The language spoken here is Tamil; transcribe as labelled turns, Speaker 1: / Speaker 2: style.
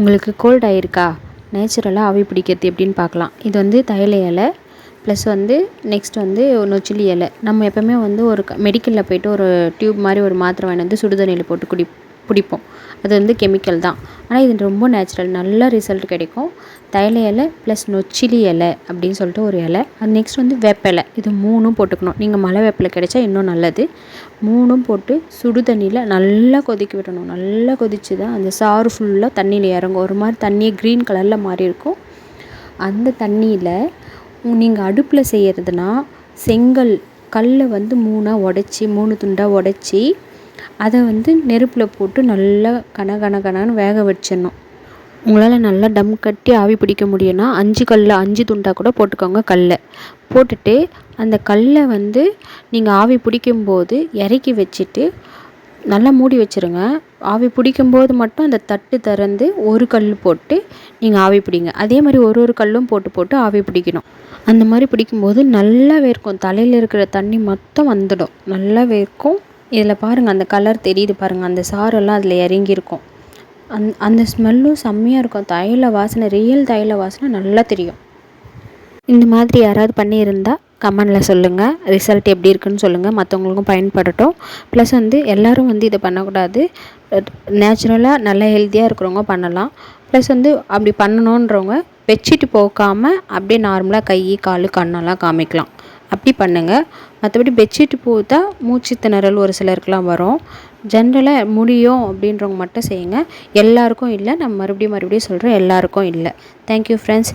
Speaker 1: உங்களுக்கு கோல்ட் ஆயிருக்கா? நேச்சுரலாக ஆவி பிடிக்கிறது எப்படின்னு பார்க்கலாம். இது வந்து தைல இலை ப்ளஸ் வந்து நெக்ஸ்ட் வந்து நொச்சிலி இலை. நம்ம எப்போவுமே வந்து ஒரு மெடிக்கலில் போயிட்டு ஒரு டியூப் மாதிரி ஒரு மாத்திரை வாங்கிட்டு வந்து சுடுதண்ணியில் போட்டு குடி பிடிப்போம். அது வந்து கெமிக்கல் தான். ஆனால் இது ரொம்ப நேச்சுரல் நல்ல ரிசல்ட் கிடைக்கும். தைல இலை ப்ளஸ் நொச்சிலி இலை அப்படின்னு சொல்லிட்டு ஒரு இலை. அது நெக்ஸ்ட் வந்து வேப்பிலை. இது மூணும் போட்டுக்கணும். நீங்கள் மலை வேப்பிலை கிடைச்சா இன்னும் நல்லது. மூணும் போட்டு சுடு தண்ணியில் நல்லா கொதிக்க விடணும். நல்லா கொதிச்சு தான் அந்த சாறு ஃபுல்லாக தண்ணியில் இறங்கும். ஒரு மாதிரி தண்ணியே க்ரீன் கலரில் மாறி இருக்கும். அந்த தண்ணியில் நீங்கள் அடுப்பில் செய்கிறதுனா செங்கல் கல்லை வந்து மூணாக உடச்சி மூணு துண்டாக உடச்சி அதை வந்து நெருப்பில் போட்டு நல்லா கன கன கனன்னு வேக வச்சிடணும். உங்களால் நல்லா டம் கட்டி ஆவி பிடிக்க முடியும்னா அஞ்சு கல்லில் அஞ்சு துண்டாக கூட போட்டுக்கோங்க கல்லை. போட்டுட்டு அந்த கல்லை வந்து நீங்கள் ஆவி பிடிக்கும்போது இறக்கி வச்சுட்டு நல்லா மூடி வச்சுருங்க. ஆவி பிடிக்கும்போது மட்டும் அந்த தட்டு திறந்து ஒரு கல் போட்டு நீங்கள் ஆவி பிடிங்க. அதே மாதிரி ஒரு ஒரு கல்லும் போட்டு போட்டு ஆவி பிடிக்கணும். அந்த மாதிரி பிடிக்கும்போது நல்லா வேர்க்கும். தலையில் இருக்கிற தண்ணி மொத்தம் வந்துடும். நல்லா வேர்க்கும். இதில் பாருங்கள் அந்த கலர் தெரியுது பாருங்கள் அந்த சாரெல்லாம் அதில் இறங்கியிருக்கும். அந் அந்த ஸ்மெல்லும் செம்மையாக இருக்கும். தைல வாசனை ரியல் தைல வாசனை நல்லா தெரியும். இந்த மாதிரி யாராவது பண்ணியிருந்தால் கமெண்டில் சொல்லுங்கள் ரிசல்ட் எப்படி இருக்குன்னு சொல்லுங்கள் மற்றவங்களுக்கும் பயன்படட்டும். ப்ளஸ் வந்து எல்லோரும் வந்து இதை பண்ணக்கூடாது. நேச்சுரலாக நல்லா ஹெல்த்தியாக இருக்கிறவங்க பண்ணலாம். ப்ளஸ் வந்து அப்படி பண்ணணுன்றவங்க வச்சுட்டு போக்காமல் அப்படியே நார்மலாக கை கால் கண்ணெல்லாம் காமிக்கலாம். அப்படி பண்ணுங்கள் மற்றபடி பெட்ஷீட் போத்தா மூச்சு திணறல் ஒரு சிலருக்குலாம் வரும். ஜென்ரலாக முடியும் அப்படின்றவங்க மட்டும் செய்யுங்க. எல்லாருக்கும் இல்லை. நான் மறுபடியும் மறுபடியும் சொல்கிறேன் எல்லாருக்கும் இல்லை. Thank you friends